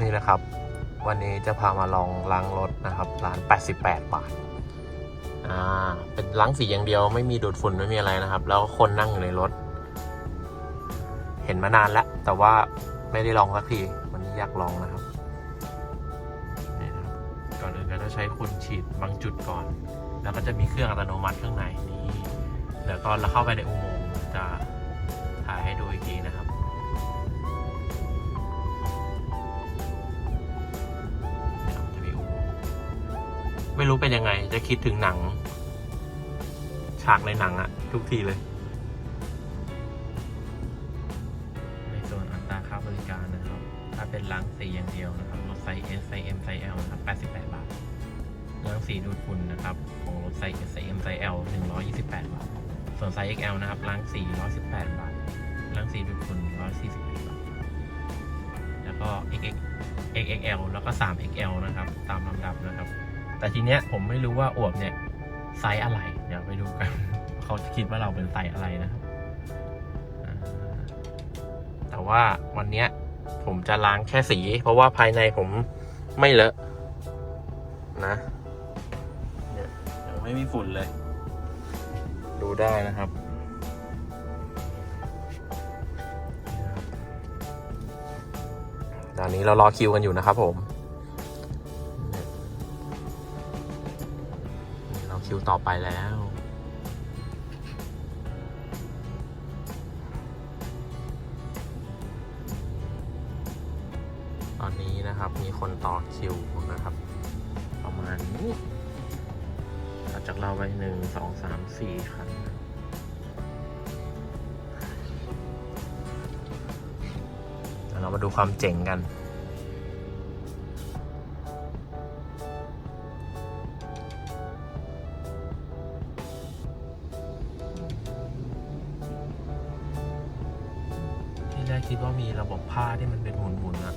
นี่นะครับ วันนี้จะพามาลองล้างรถนะครับร้าน 88 บาท อ่า เป็นล้างสีอย่างเดียวไม่มีดูดฝุ่นไม่มีอะไรนะครับ แล้วคนนั่งอยู่ในรถ เห็นมานานแล้ว แต่ว่าไม่ได้ลองสักทีวันนี้อยากลองนะครับนี่นะครับก่อนอื่นก็จะใช้คุณฉีดบางจุดก่อน แล้วก็จะมีเครื่องอัตโนมัติข้างในนี้เดี๋ยวตอนเราเข้าไปในอุโมงค์จะถ่ายให้ดูอีกทีนะครับ ไม่รู้เป็นยังไง จะคิดถึงหนัง ฉากในหนังอะทุกทีเลย ในส่วนอัตราค่าบริการนะครับ ถ้าเป็นล้างสีอย่างเดียวนะครับ รถไซส์ S ไซส์ M ไซส์ L นะครับ 88 บาทล้างสีดูดฝุ่นนะครับของรถไซส์ S ไซส์ M ไซส์ L 128 บาท ส่วนไซส์ XL นะครับล้างสี118 บาทล้างสีดูดฝุ่น148บาท แล้วก็ XX XXL แล้วก็ 3XL นะครับ ตามลำดับนะครับ แต่ทีเนี้ยผมไม่รู้ว่าอวบเนี่ยไซส์อะไร เดี๋ยวไปดูกัน เขาจะคิดว่าเราเป็นไซส์อะไรนะครับอ่าแต่ว่าวันเนี้ยผมจะล้างแค่สี เพราะว่าภายในผมไม่เลอะนะเนี่ยยังไม่มีฝุ่นเลย ดูได้นะครับนี่นะครับตอนนี้เรารอคิวกันอยู่นะครับผม คิวต่อไปแล้ว ตอนนี้นะครับมีคนต่อคิวนะครับ ประมาณนี้ัดจากเราไปหนึ่งสองสามสี่คันนะเดี๋ยวเรามาดูความเจ๋งกัน ผ้าที่มันเป็นหมุนๆอะ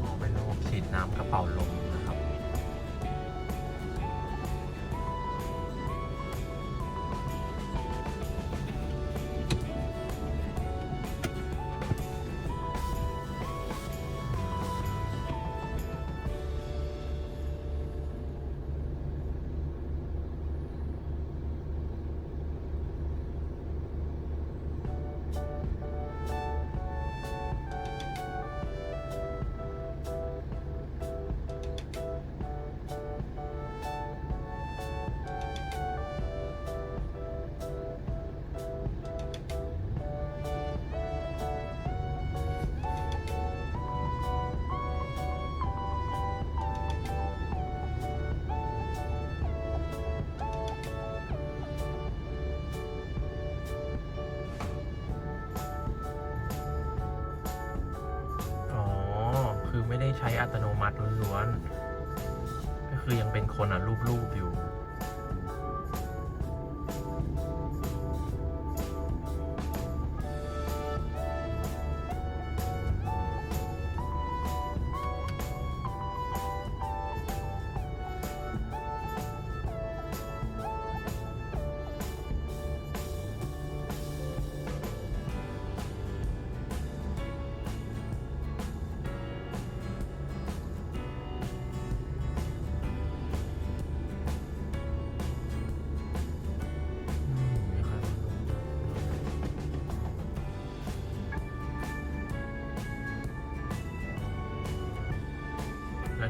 อ๋อเป็นระบบฉีดน้ำกระเป๋าลม ได้ใช้อัตโนมัติล้วนๆ ก็คือยังเป็นคนอะรูปๆอยู่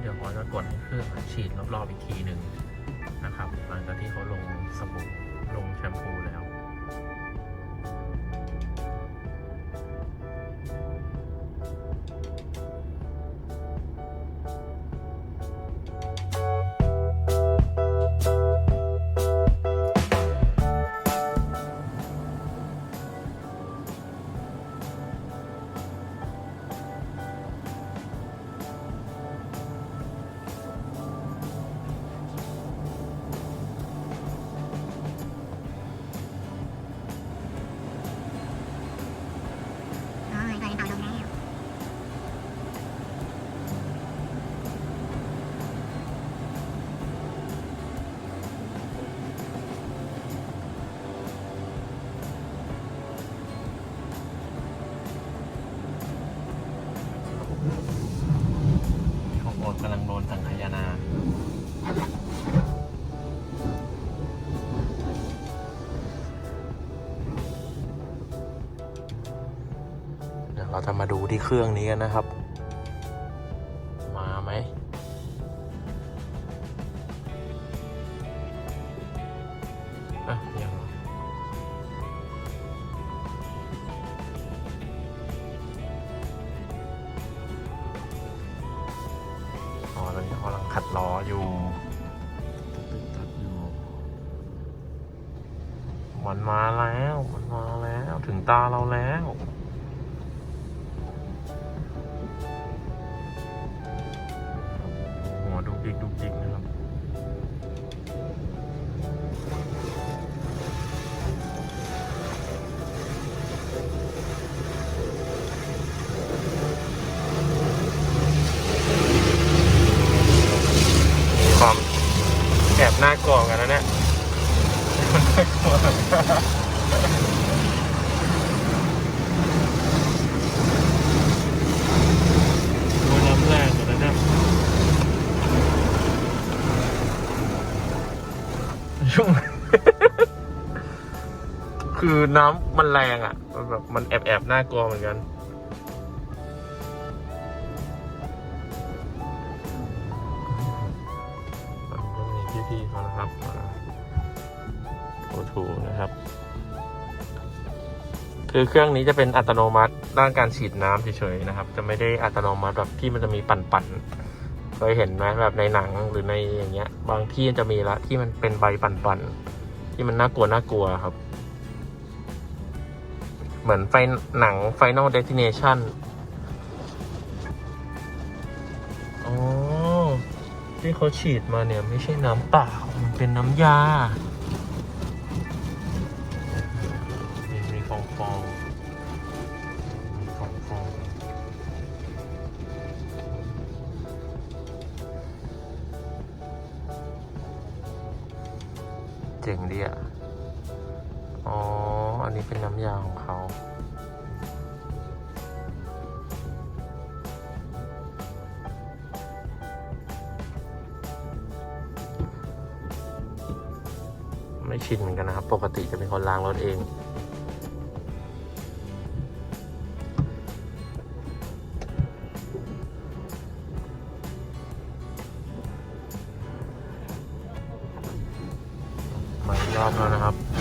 เดี๋ยวเขาจะกดให้เครื่องฉีดรอบๆอีกทีหนึ่งนะครับ หลังจากที่เขาลงสบู่ลงแชมพูแล้ว ดูที่เครื่องนี้กันนะครับ มาไหม อะ ยังเหรออ๋อ ตอนนี้เขากำลังขัดล้ออยู่ตัดอยู่มันมาแล้ว มันมาแล้ว ถึงตาเราแล้วหัว คือน้ำมันแรงอะมันแบบมันแอบแอบน่ากลัวเหมือนกันก็มีพี่ๆเขานะครับมาโทถูนะครับ คือเครื่องนี้จะเป็นอัตโนมัติด้านการฉีดน้ำเฉยๆนะครับ จะไม่ได้อัตโนมัติแบบที่มันจะมีปั่นๆ เคยเห็นไหมแบบในหนังหรือในอย่างเงี้ย บางที่จะมีละที่มันเป็นใบปั่นๆ ที่มันน่ากลัวน่ากลัวครับ เหมือนไฟหนัง Final Destination อ๋อ ที่เขาฉีดมาเนี่ยไม่ใช่น้ำเปล่า มันเป็นน้ำยามีมีฟองฟองมีฟองฟองเจ๋งดีอะ เป็นน้ำยาของเขาไม่ชินเหมือนกันนะครับ ปกติจะเป็นคนล้างรถเอง มารอบแล้วนะครับ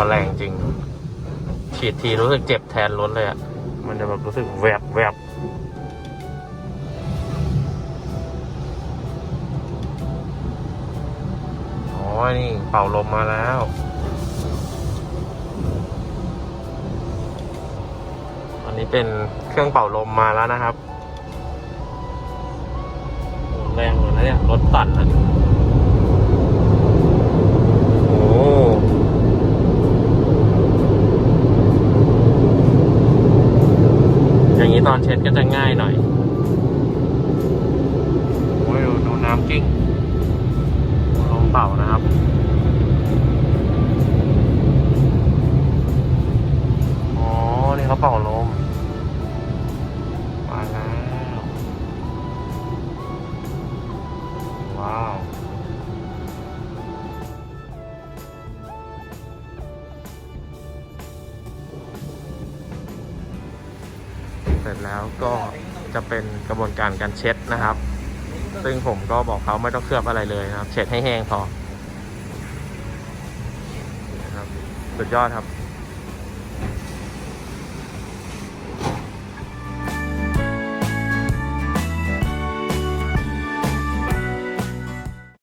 โหแล้วน้ำเขาแรงจริง ฉีดทีรู้สึกเจ็บแทนรถเลยอะ่ะ มันจะแบบรู้สึกแวบแวบอ๋อ นี่เป่าลมมาแล้ว อันนี้เป็นเครื่องเป่าลมมาแล้วนะครับโอ้แรงเลยนะเนี่ย รถสั่นอะ โอ้ อย่างนี้ตอนเช็ดก็จะง่ายหน่อยโอ้ยดูน้ำกิ้งลมเป่านะครับอ๋อนี่เขาเป่าลม กระบวนการการเช็ดนะครับ ซึ่งผมก็บอกเขาไม่ต้องเคลือบอะไรเลยนะครับ เช็ดให้แห้งพอนะครับสุดยอดครับ